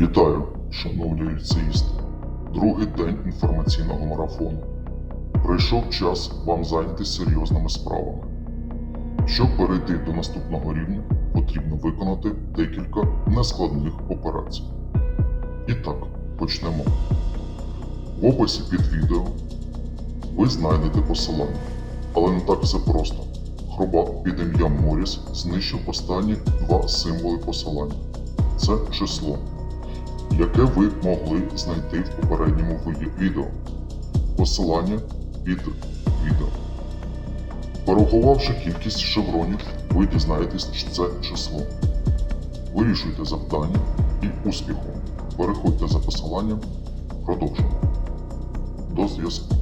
Вітаю, шановні ліцеїсти. Другий день інформаційного марафону. Прийшов час вам зайнятися серйозними справами. Щоб перейти до наступного рівня, потрібно виконати декілька нескладних операцій. І так, почнемо. В описі під відео ви знайдете посилання, але не так все просто. Хробак під ім'ям Моріс знищив останні два символи посилання. Це число, яке ви могли знайти в попередньому відео. Посилання під відео. Порахувавши кількість шевронів, ви дізнаєтесь, що це число. Вирішуйте завдання і успіху. Переходьте за посиланням. Продовжуємо. До зв'язку.